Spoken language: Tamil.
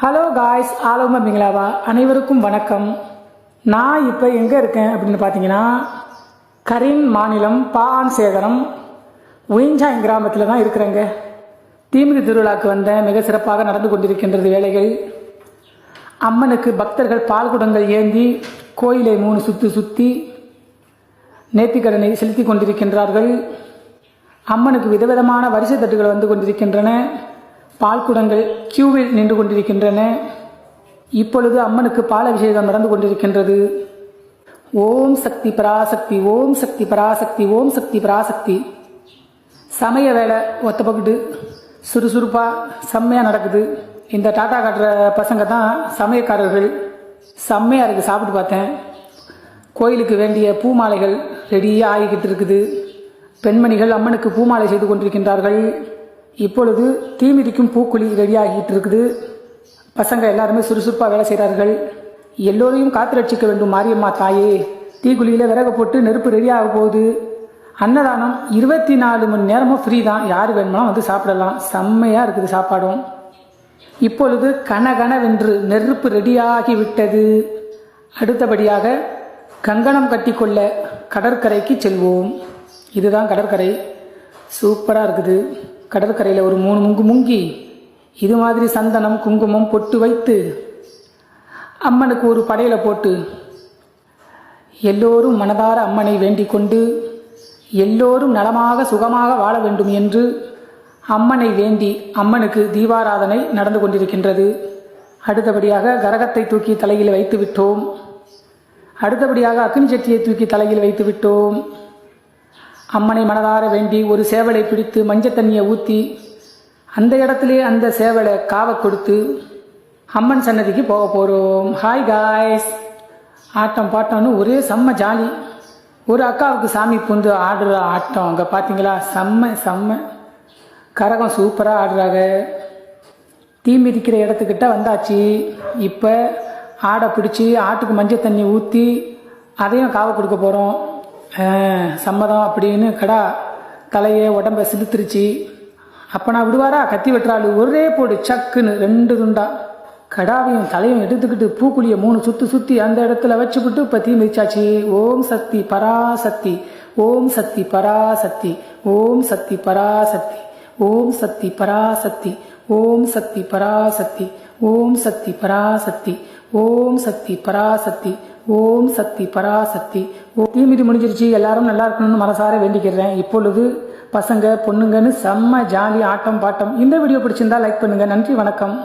ஹலோ காய்ஸ் ஆலோம மிங்களாவா அனைவருக்கும் வணக்கம். நான் இப்போ எங்கே இருக்கேன் அப்படின்னு பார்த்தீங்கன்னா கரின் மாநிலம் பான் சேகரம் உயிஞ்சாய் கிராமத்தில் தான் இருக்கிறேங்க. தீமிதி திருவிழாக்கு வந்த மிக சிறப்பாக நடந்து கொண்டிருக்கின்றது வேலைகள். அம்மனுக்கு பக்தர்கள் பால் குடங்கள் ஏந்தி கோயிலை மூணு சுற்றி சுற்றி நேர்த்திக்கடனை செலுத்தி கொண்டிருக்கின்றார்கள். அம்மனுக்கு விதவிதமான வரிசை தட்டுகள் வந்து கொண்டிருக்கின்றன. பால் குடங்கள் கியூவில் நின்று கொண்டிருக்கின்றன. இப்பொழுது அம்மனுக்கு பால் அபிஷேகம் நடந்து கொண்டிருக்கின்றது. ஓம் சக்தி பராசக்தி ஓம் சக்தி பராசக்தி ஓம் சக்தி பராசக்தி. சமய வேலை ஒத்த பக்கிட்டு சுறுசுறுப்பாக செம்மையாக நடக்குது. இந்த டாட்டா காட்டுற பசங்க தான் சமயக்காரர்கள். செம்மையாக இருக்குது சாப்பிட்டு பார்த்தேன். கோயிலுக்கு வேண்டிய பூமாலைகள் ரெடியாக ஆகிக்கிட்டு இருக்குது. பெண்மணிகள் அம்மனுக்கு பூமாலை செய்து கொண்டிருக்கின்றார்கள். இப்பொழுது தீமிதிக்கும் பூக்குழி ரெடியாகிட்டு இருக்குது பசங்க எல்லாருமே சுறுசுறுப்பாக வேலை செய்கிறார்கள். எல்லோரையும் காத்து ரட்சிக்க வேண்டும் மாரியம்மா தாயே. தீக்குழியில் விறகு போட்டு நெருப்பு ரெடியாக போகுது. அன்னதானம் இருபத்தி நாலு மணி நேரமும் ஃப்ரீ தான். யார் வேணுமோ வந்து சாப்பிடலாம். செம்மையாக இருக்குது சாப்பாடும். இப்பொழுது கனகனவென்று நெருப்பு ரெடியாகி விட்டது அடுத்தபடியாக கங்கணம் கட்டிக்கொள்ள கடற்கரைக்கு செல்வோம். இதுதான் கடற்கரை. சூப்பராக இருக்குது. கடற்கரையில் ஒரு மூணு முங்கு முங்கி இது மாதிரி சந்தனம் குங்குமம் பொட்டு வைத்து அம்மனுக்கு ஒரு படையில் போட்டு எல்லோரும் மனதார அம்மனை வேண்டிக் கொண்டு எல்லோரும் நலமாக சுகமாக வாழ வேண்டும் என்று அம்மனை வேண்டி அம்மனுக்கு தீபாராதனை நடந்து கொண்டிருக்கின்றது. அடுத்தபடியாக கரகத்தை தூக்கி தலையில் வைத்து விட்டோம். அடுத்தபடியாக அக்னி சட்டியை தூக்கி தலையில் வைத்து விட்டோம். அம்மனை மனதார வேண்டி ஒரு சேவலை பிடித்து மஞ்சள் தண்ணியை ஊற்றி அந்த இடத்திலே அந்த சேவலை காவை கொடுத்து அம்மன் சன்னதிக்கு போக போகிறோம் ஹாய் காய்ஸ் ஆட்டம் பாட்டம்னு ஒரே செம்ம ஜாலி. ஒரு அக்காவுக்கு சாமி பூந்து ஆடுற ஆட்டம். அங்கே பார்த்தீங்களா செம்ம செம்ம. கரகம் சூப்பராக ஆடுறாங்க. தீ மிதிக்கிற இடத்துக்கிட்ட வந்தாச்சு. இப்போ ஆடை பிடிச்சி ஆட்டுக்கு மஞ்சள் தண்ணி ஊற்றி அதையும் காவை கொடுக்க போகிறோம் சம்மதம் அப்படின்னு கடா தலையை உடம்ப சிலுத்துருச்சு. அப்போ நான் விடுவாரா? கத்தி வெட்டுறாள். ஒரே போடு சக்குன்னு ரெண்டு துண்டா. கடாவையும் தலையும் எடுத்துக்கிட்டு பூக்குழியை மூணு சுற்றி சுற்றி அந்த இடத்துல வச்சுக்கிட்டு பற்றி மிதிச்சாச்சு. ஓம் சக்தி பராசக்தி. ஓம் சக்தி பராசக்தி. ஓம் சக்தி பராசக்தி. ஓம் சக்தி பராசக்தி. ஓம் சக்தி பராசக்தி. ஓம் சக்தி பராசக்தி. ஓம் சக்தி பராசக்தி. ஓம் சக்தி பராசக்தி. ஓ தீமிதி முடிஞ்சிருச்சு. எல்லாரும் நல்லா இருக்கணும்னு மனசார வேண்டிக்கிறேன். இப்பொழுது பசங்க பொண்ணுங்கன்னு செம்ம ஜாலி ஆட்டம் பாட்டம். இந்த வீடியோ பிடிச்சிருந்தா லைக் பண்ணுங்க. நன்றி வணக்கம்.